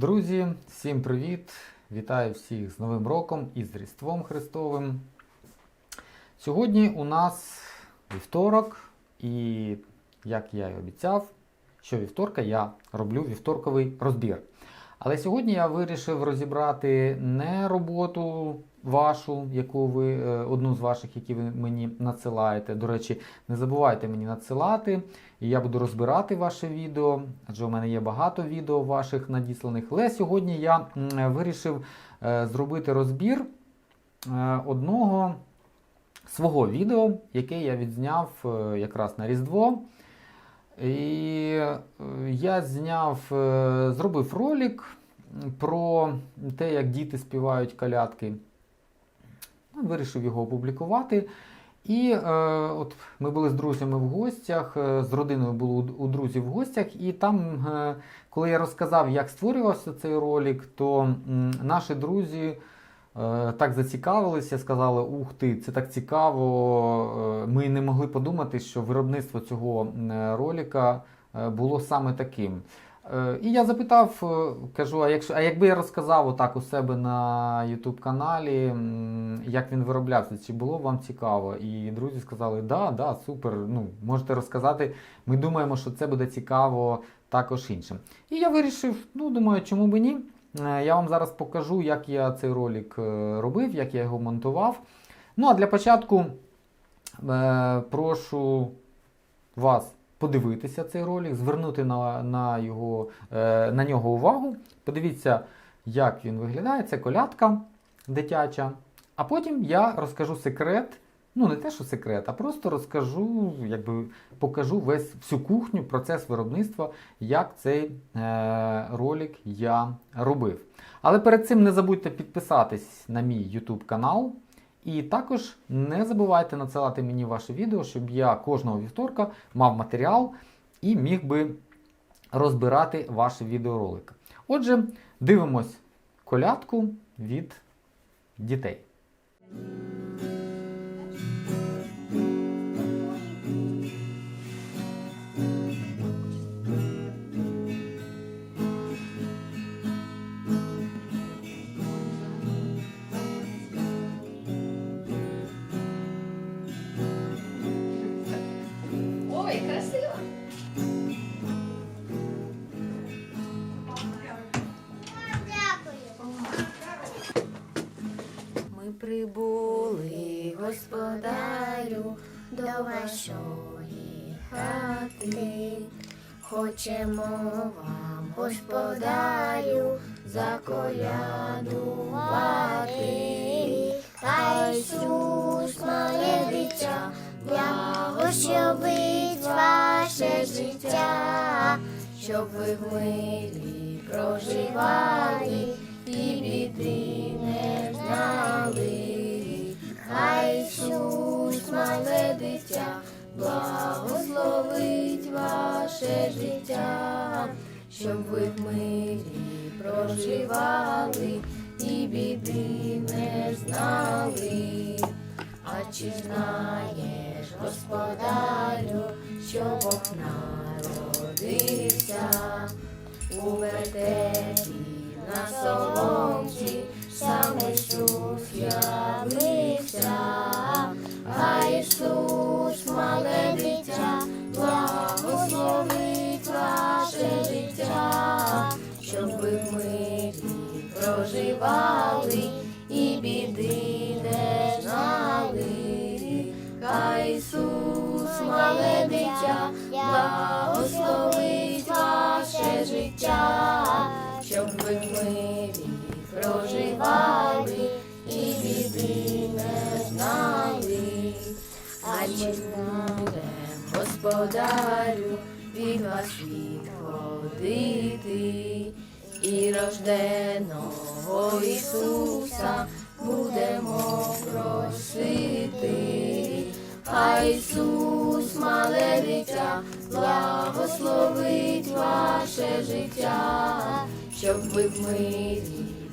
Друзі, всім привіт! Вітаю всіх з Новим роком і з Різдвом Христовим. Сьогодні у нас вівторок, і як я і обіцяв, що вівторка я роблю вівторковий розбір. Але сьогодні я вирішив розібрати не роботу вашу, яку ви е, одну з ваших, які ви мені надсилаєте. До речі, не забувайте мені надсилати, і я буду розбирати ваше відео, адже у мене є багато відео ваших надісланих. Але сьогодні я вирішив е, зробити розбір е, одного свого відео, яке я відзняв якраз на Різдво. І я зняв, зробив ролик про те, як діти співають колядки. Вирішив його опублікувати. І е, от ми були з друзями в гостях, е, з родиною були у, у друзів в гостях, і там, е, коли я розказав, як створювався цей ролик, то м, наші друзі е, так зацікавилися, сказали: Ух ти, це так цікаво. Е, Ми не могли подумати, що виробництво цього ролика е, було саме таким. Е, І я запитав, е, кажу, а якщо, а якби я розказав отак у себе на YouTube каналі, як він вироблявся, чи було вам цікаво? І друзі сказали, да, да, супер, ну, можете розказати. Ми думаємо, що це буде цікаво також іншим. І я вирішив, ну, думаю, чому би ні? Е, Я вам зараз покажу, як я цей ролик робив, як я його монтував. Ну, а для початку прошу вас подивитися цей ролик, звернути на, на, його, е, на нього увагу. Подивіться, як він виглядає. Це колядка дитяча. А потім я розкажу секрет. Ну, не те, що секрет, а просто розкажу, якби покажу весь всю кухню, процес виробництва, як цей е, ролик я робив. Але перед цим не забудьте підписатись на мій YouTube канал. І також не забувайте надсилати мені ваше відео, щоб я кожного вівторка мав матеріал і міг би розбирати ваші відеоролики. Отже, дивимось колядку від дітей. До вашої хати. Хочемо вам, господарю, заколядувати. Та Ісус, мале дитя, благословить ваше життя, щоб ви в мирі проживали і біди не знали. Хай Ісус, мале дитя, благословить ваше життя, щоб ви в мирі проживали і біди не знали. А чи знаєш, господарю, що Бог народився у вертепі на соломці, проживали і біди не знали. Хай Ісус, мале дитя, благословить ваше життя, щоб ви в мирі проживали і біди не знали. А чи будем, господарю, від вас відходити і рожденого Ісуса будемо просити. Хай Ісус, мале дитя, благословить ваше життя, щоб ви в мирі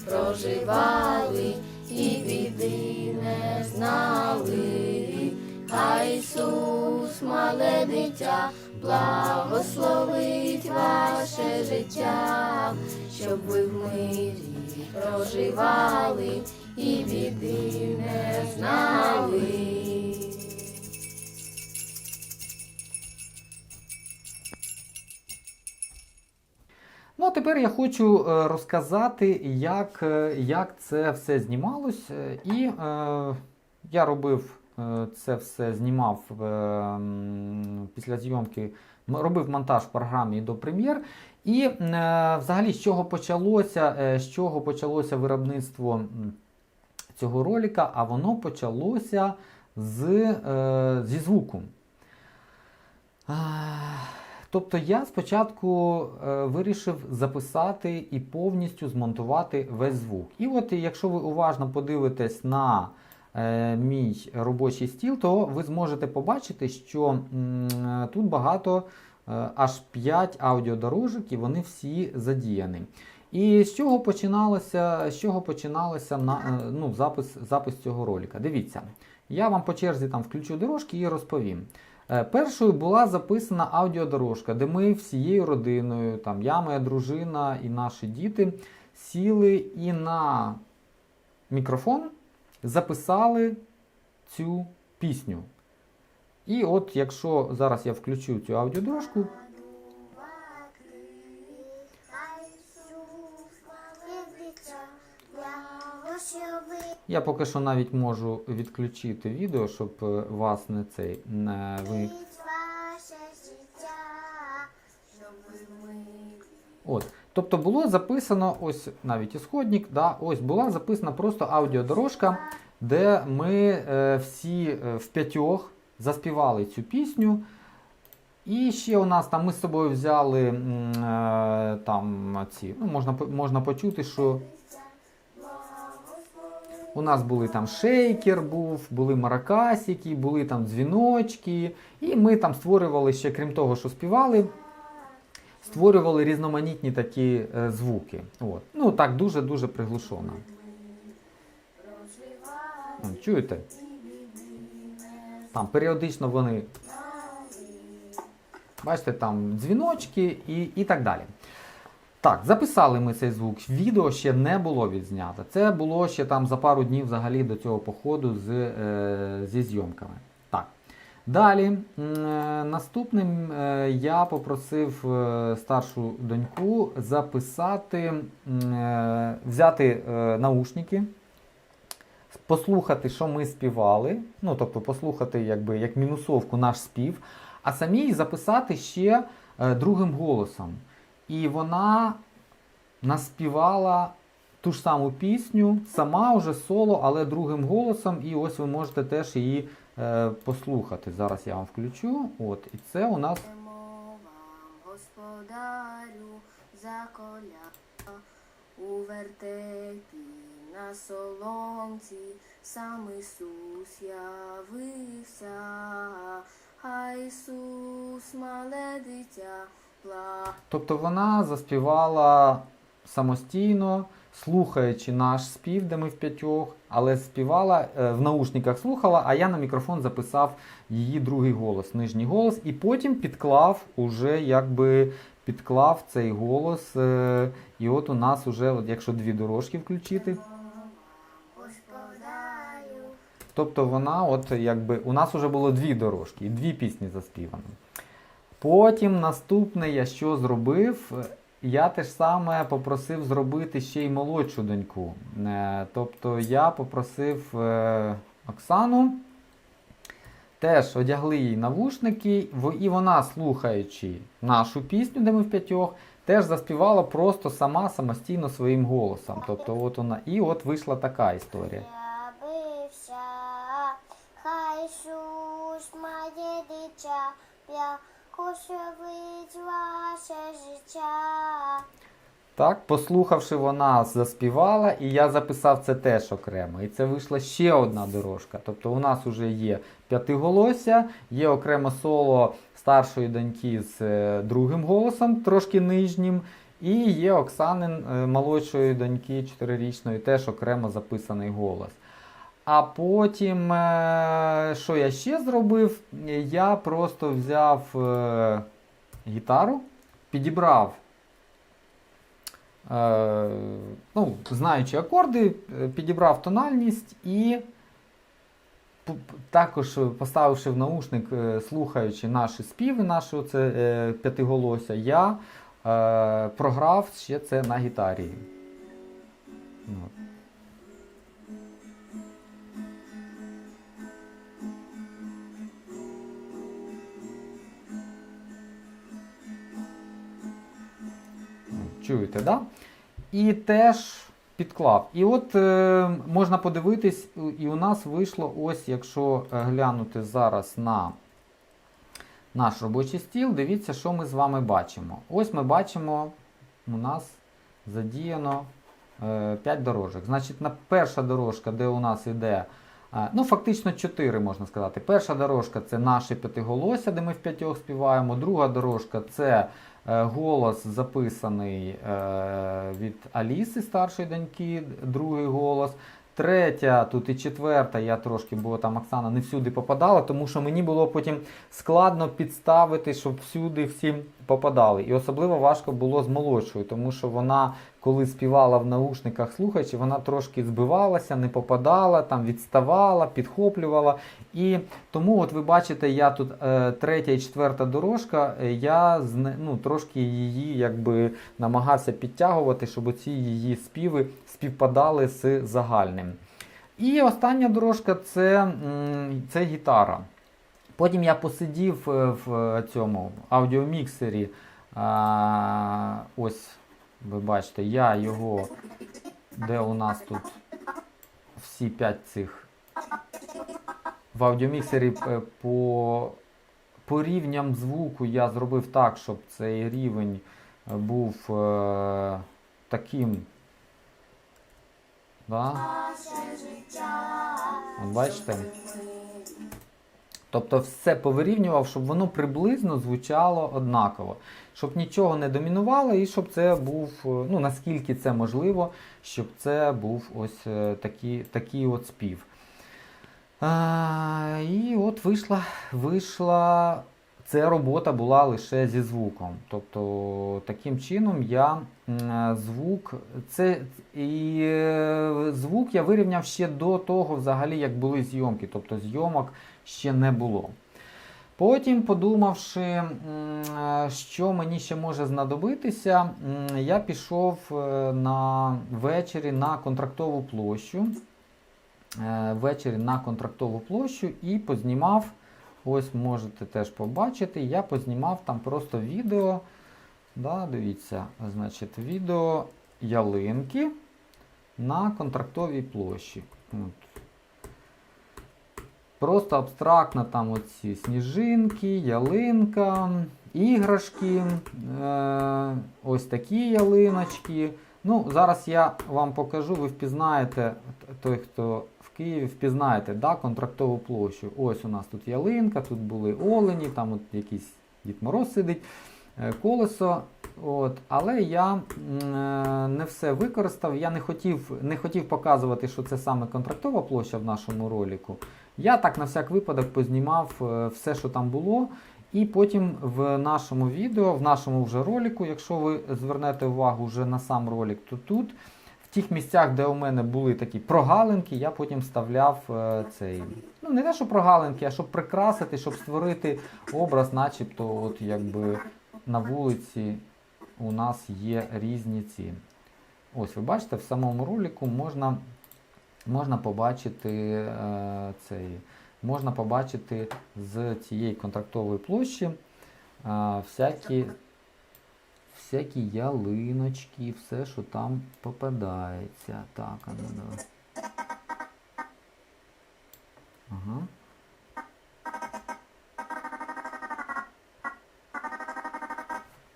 проживали і біди не знали. Хай Ісус, мале дитя, благословить ваше життя, щоб ви в мирі проживали і біди не знали. Ну, а тепер я хочу е, розказати, як, е, як це все знімалось. Е, І е, я робив це все, знімав е, після зйомки, робив монтаж в програмі до прем'єр. І е, взагалі, з чого почалося, е, з чого почалося виробництво цього ролика, а воно почалося з, е, зі звуку. Тобто я спочатку е, вирішив записати і повністю змонтувати весь звук. І от якщо ви уважно подивитесь на е, мій робочий стіл, то ви зможете побачити, що е, тут багато, е, аж 5 аудіодорожок, і вони всі задіяні. І з чого починалося, з чого починалося на, е, ну, запис, запис цього ролика? Дивіться, я вам по черзі там включу дорожки і розповім. Е, Першою була записана аудіодорожка, де ми всією родиною, там я, моя дружина і наші діти сіли і на мікрофон записали цю пісню. І от якщо зараз я включу цю аудіодорожку, я поки що навіть можу відключити відео, щоб е, вас не цей не ви. От. Тобто було записано, ось навіть ісходник, да, ось була записана просто аудіодорожка, де ми е, всі е, в п'ятьох заспівали цю пісню. І ще у нас там ми з собою взяли е, там ці, ну, можна, можна почути, що у нас були там шейкер, був, були маракасики, були там дзвіночки. І ми там створювали ще, крім того, що співали, створювали різноманітні такі е, звуки. От. Ну так дуже-дуже приглушено. Чуєте? Там періодично вони. Бачите, там дзвіночки і, і так далі. Так, записали ми цей звук. Відео ще не було відзнято. Це було ще там за пару днів взагалі до цього походу з, е, зі зйомками. Далі, е, наступним е, я попросив е, старшу доньку записати, взяти наушники, послухати, що ми співали. Ну, тобто, послухати, якби як мінусовку наш спів, а самій записати ще другим голосом. І вона наспівала ту ж саму пісню, сама вже соло, але другим голосом. І ось ви можете теж її послухати. Зараз я вам включу. От, і це у нас. Господарю, за коля у вертепі на соломці, сам Ісус явився, а Ісус, мале дитя, пла. Тобто вона заспівала самостійно, слухаючи наш спів, де ми в п'ятьох, але співала е, в наушниках слухала, а я на мікрофон записав її другий голос, нижній голос, і потім підклав уже якби підклав цей голос. е, І от у нас уже, от якщо дві дорожки включити, Тобто вона, от якби у нас вже було дві дорожки і дві пісні заспівані. Потім наступне я що зробив? Я те ж саме попросив зробити ще й молодшу доньку. Е, Тобто я попросив е, Оксану, теж одягли їй навушники, і вона, слухаючи нашу пісню, де ми в п'ятьох, теж заспівала просто сама самостійно своїм голосом. Тобто, от вона, і от вийшла така історія. Хай має дитя, якошовить ваше життя. Так, послухавши, вона заспівала, і я записав це теж окремо. І це вийшла ще одна дорожка. Тобто у нас вже є п'ятиголосся, є окремо соло старшої доньки з е, другим голосом, трошки нижнім, і є Оксанин е, молодшої доньки чотирирічної, теж окремо записаний голос. А потім, е, що я ще зробив? Я просто взяв е, гітару, підібрав, е, ну, знаючи акорди, підібрав тональність і також поставивши в наушник, слухаючи наші співи, наше оце, е, п'ятиголосся, я програв ще це на гітарі. Ну, от. Чуєте, да? І теж підклав. І от е, можна подивитись, і у нас вийшло ось, якщо е, глянути зараз на наш робочий стіл, дивіться, що ми з вами бачимо. Ось ми бачимо, у нас задіяно 5 дорожок. Значить, на перша дорожка, де у нас йде, е, ну фактично 4 можна сказати. Перша дорожка це наше п'ятиголосся, де ми в п'ятьох співаємо. Друга дорожка це е, голос записаний е, від Аліси, старшої доньки, другий голос. Третя, тут і четверта, я трошки, бо там Оксана не всюди попадала, тому що мені було потім складно підставити, щоб всюди всі попадали. І особливо важко було з молодшою, тому що вона, коли співала в наушниках слухаючи, вона трошки збивалася, не попадала, там відставала, підхоплювала. І тому, от ви бачите, я тут е, третя і четверта дорожка, е, я ну, трошки її якби намагався підтягувати, щоб оці її співи співпадали з загальним. І остання дорожка це, це гітара. Потім я посидів е, в цьому аудіоміксері. А, ось, ви бачите, я його, де у нас тут всі п'ять цих в аудіоміксері е, по, по рівням звуку я зробив так, щоб цей рівень е, був е, таким. Да? Бачите? Тобто все повирівнював, щоб воно приблизно звучало однаково, щоб нічого не домінувало, і щоб це був, е, ну наскільки це можливо, щоб це був ось е, такий, такий от спів. А, і от вийшла, вийшла. Ця робота була лише зі звуком. Тобто таким чином я звук, це і е, звук я вирівняв ще до того, взагалі, як були зйомки. Тобто зйомок ще не було. Потім, подумавши, е, що мені ще може знадобитися, я пішов е, на ввечері на контрактову площу. Е, Ввечері на контрактову площу і познімав. Ось можете теж побачити. Я познімав там просто відео. Да, дивіться, значить, відео ялинки на контрактовій площі. От. Просто абстрактно там оці сніжинки, ялинка, іграшки, е, ось такі ялиночки. Ну, зараз я вам покажу, ви впізнаєте, той, хто в Києві, впізнаєте да, контрактову площу. Ось у нас тут ялинка, тут були олені, там от якийсь Дід Мороз сидить, е, колесо. От. Але я е, не все використав. Я не хотів, не хотів показувати, що це саме контрактова площа в нашому ролику. Я так на всяк випадок познімав е, все, що там було. І потім в нашому відео, в нашому вже ролику, якщо ви звернете увагу вже на сам ролик, то тут, в тих місцях, де у мене були такі прогалинки, я потім вставляв е, цей. Ну, не те, що прогалинки, а щоб прикрасити, щоб створити образ, начебто, от якби на вулиці у нас є різні ці. Ось, ви бачите, в самому ролику можна, можна побачити е, цей. Можна побачити з цієї контрактової площі е, всякі, всякі ялиночки, все, що там попадається. Так, а ну давай. Ага.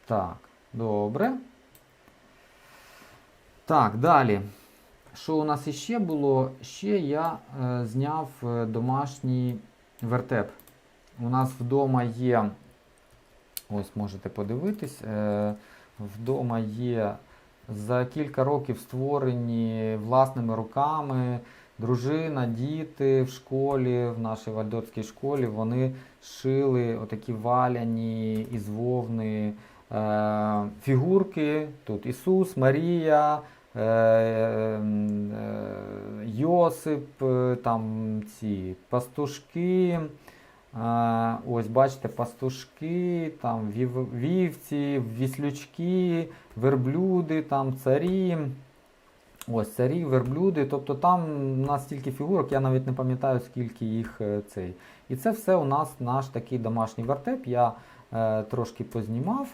Так, добре. Так, далі. Що у нас іще було? Ще я е, зняв е, домашній вертеп. У нас вдома є, ось можете подивитись, е, вдома є за кілька років створені власними руками дружина, діти в школі, в нашій вальдорфській школі, вони шили отакі валяні із вовни фігурки. Тут Ісус, Марія, е, е, Йосип, е, там ці пастушки. Е, Ось бачите, пастушки, там вів- вівці, віслючки, верблюди, там царі. Ось царі, верблюди. Тобто там у нас стільки фігурок, я навіть не пам'ятаю, скільки їх е, цей. І це все у нас наш такий домашній вертеп. Я е, трошки познімав.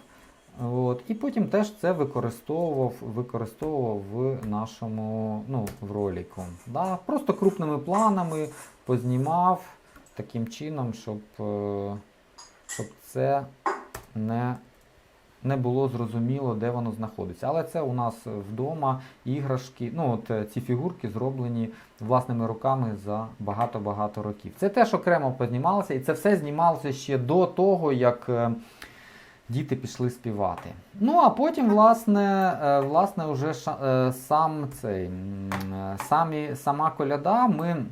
От, і потім теж це використовував, використовував в нашому ну, в ролику. Да? Просто крупними планами познімав таким чином, щоб, е, щоб це не, не було зрозуміло, де воно знаходиться. Але це у нас вдома іграшки, ну от е, ці фігурки зроблені власними руками за багато-багато років. Це теж окремо познімалося, і це все знімалося ще до того, як. Діти пішли співати. Ну а потім, власне, е, власне, ша- е, сам цей е, самі, сама коляда. Ми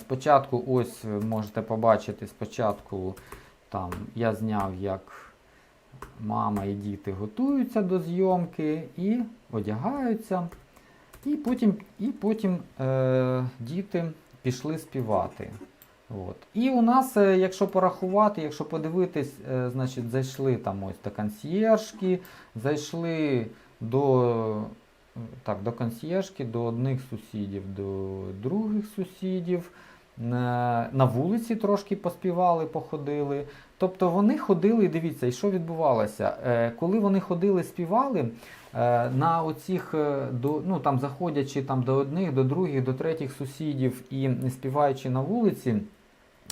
спочатку, ось можете побачити, спочатку там я зняв, як мама і діти готуються до зйомки і одягаються. І потім, і потім е, діти пішли співати. От. І у нас, е, якщо порахувати, якщо подивитись, е, значить, зайшли там ось до консьєржки, зайшли до, е, так, до консьєржки, до одних сусідів, до других сусідів. На на вулиці трошки поспівали, походили. Тобто вони ходили, і дивіться, і що відбувалося? Е, коли вони ходили, співали, е, на оцих, е, ну, там, заходячи там, до одних, до других, до третіх сусідів і співаючи на вулиці, Е,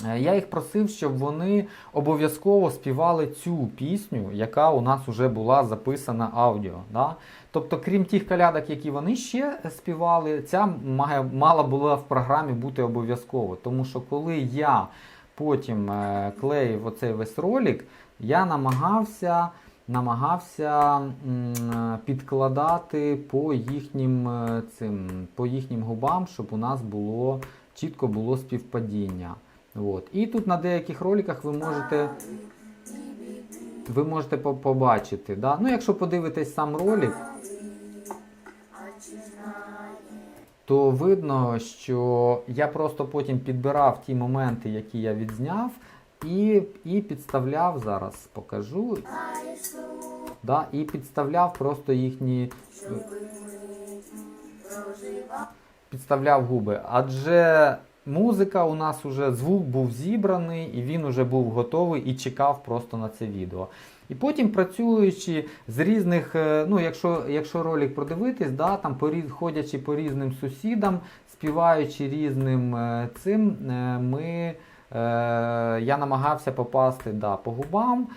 Я їх просив, щоб вони обов'язково співали цю пісню, яка у нас вже була записана аудіо. Да? Тобто, крім тих колядок, які вони ще співали, ця має, мала була в програмі бути обов'язково. Тому що коли я потім е, клеїв оцей весь ролик, я намагався. Намагався м, е, підкладати по їхнім, е, цим, по їхнім губам, щоб у нас було чітко було співпадіння. От. І тут на деяких роликах ви можете, ви можете побачити. Да? Ну, якщо подивитесь сам ролик, то видно, що я просто потім підбирав ті моменти, які я відзняв, і, і підставляв, зараз покажу. Да, і підставляв просто їхні. Підставляв губи. Адже музика у нас уже звук був зібраний, і він уже був готовий і чекав просто на це відео. І потім працюючи з різних, е, ну якщо, якщо ролик продивитись, да, там ходячи по різним сусідам, співаючи різним е, цим, е, ми, е, я намагався попасти да, по губам.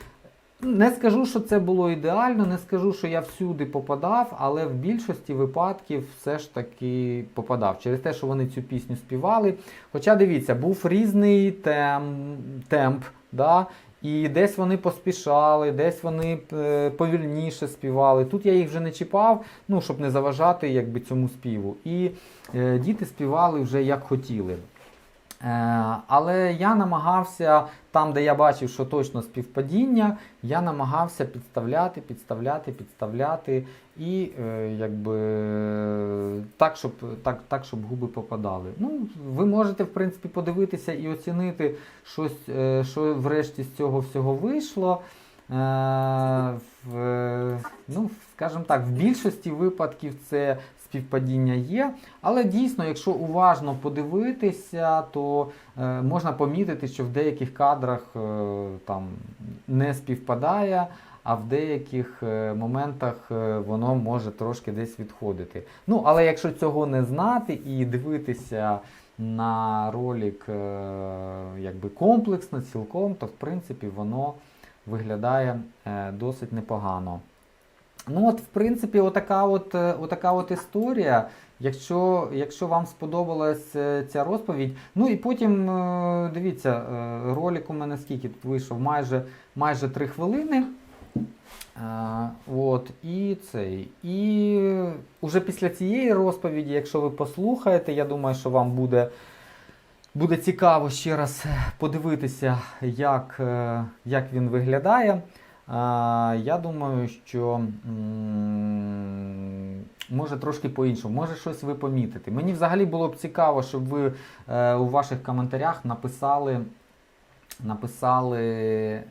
Не скажу, що це було ідеально, не скажу, що я всюди попадав, але в більшості випадків все ж таки попадав через те, що вони цю пісню співали. Хоча дивіться, був різний тем, темп, да? і десь вони поспішали, десь вони е, повільніше співали. Тут я їх вже не чіпав, ну, щоб не заважати якби, цьому співу. І е, діти співали вже як хотіли. Е, але я намагався, там, де я бачив, що точно співпадіння, я намагався підставляти, підставляти, підставляти і е, якби так, щоб, так, так, щоб губи попадали. Ну, ви можете, в принципі, подивитися і оцінити, щось, е, що врешті з цього всього вийшло. В, ну, скажімо так, в більшості випадків це співпадіння є. Але дійсно, якщо уважно подивитися, то е, можна помітити, що в деяких кадрах е, там не співпадає, а в деяких е, моментах е, воно може трошки десь відходити. Ну, але якщо цього не знати і дивитися на ролик е, якби комплексно, цілком, то в принципі воно виглядає досить непогано. Ну, от, в принципі, отака от, е, отака от історія. Якщо, якщо вам сподобалась е, ця розповідь, ну і потім е, дивіться, ролик у мене скільки тут вийшов, майже, майже 3 хвилини. От, і цей. І уже після цієї розповіді, якщо ви послухаєте, я думаю, що вам буде, буде цікаво ще раз подивитися, як, як він виглядає. Я думаю, що може трошки по-іншому, може щось ви помітите. Мені взагалі було б цікаво, щоб ви е, у ваших коментарях написали, написали, е,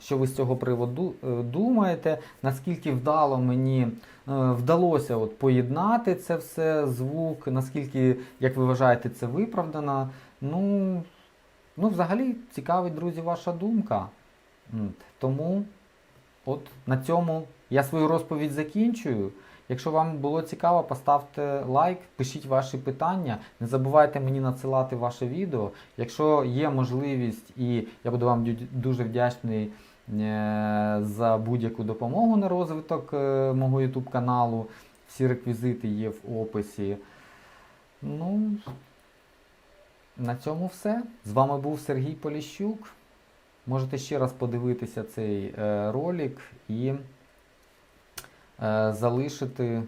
що ви з цього приводу е, думаєте, наскільки вдало мені вдалося от поєднати це все, звук, наскільки, як ви вважаєте, це виправдано. Ну, ну взагалі, цікавить, друзі, ваша думка. Тому от на цьому я свою розповідь закінчую. Якщо вам було цікаво, поставте лайк, пишіть ваші питання. Не забувайте мені надсилати ваше відео. Якщо є можливість, і я буду вам дуже вдячний е, за будь-яку допомогу на розвиток е, мого YouTube каналу. Всі реквізити є в описі. Ну, на цьому все. З вами був Сергій Поліщук. Можете ще раз подивитися цей е, ролик і е, залишити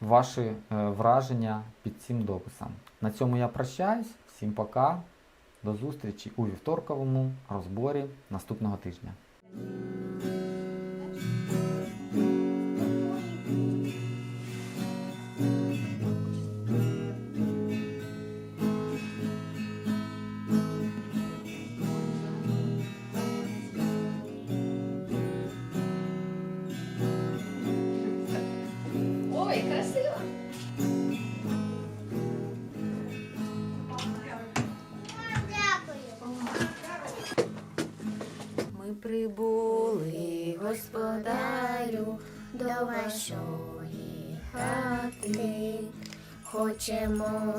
ваші е, враження під цим дописом. На цьому я прощаюсь. Всім пока. До зустрічі у вівторковому розборі наступного тижня.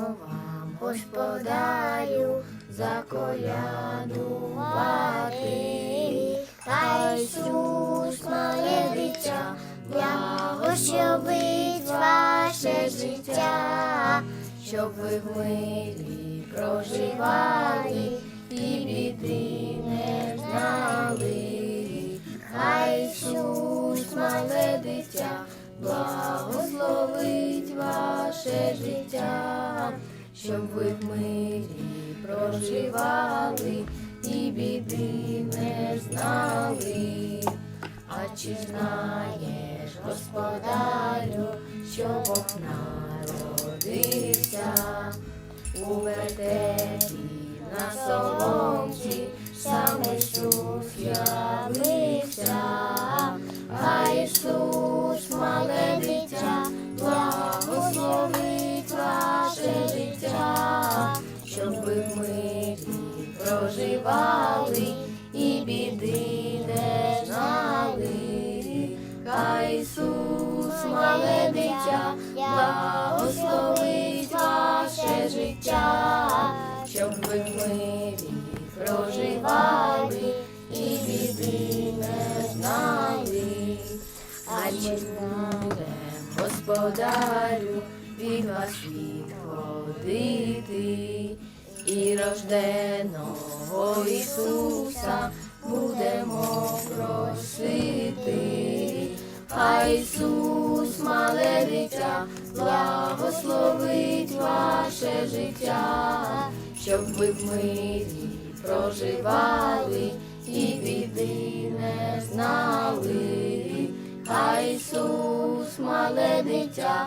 Вам, господарю, заколядувати. Хай Ісус, мале дитя, благословить ваше життя, щоб ви в мирі проживали і біди не знали. Хай Ісус, мале дитя, благословить ваше життя, щоб ви в мирі проживали і біди не знали. А чи знаєш, господарю, що Бог народився у вертепі на соломці, сам Ісус явився, проживали і біди не знали. Хай Ісус, мале дитя, благословить ваше життя, щоб ви в мирі проживали і біди не знали. А чи будем, господарю, від вас відходити і рожденого Ісуса будемо просити. Хай Ісус, мале дитя, благословить ваше життя, щоб ви в мирі проживали і біди не знали. Хай Ісус, мале дитя,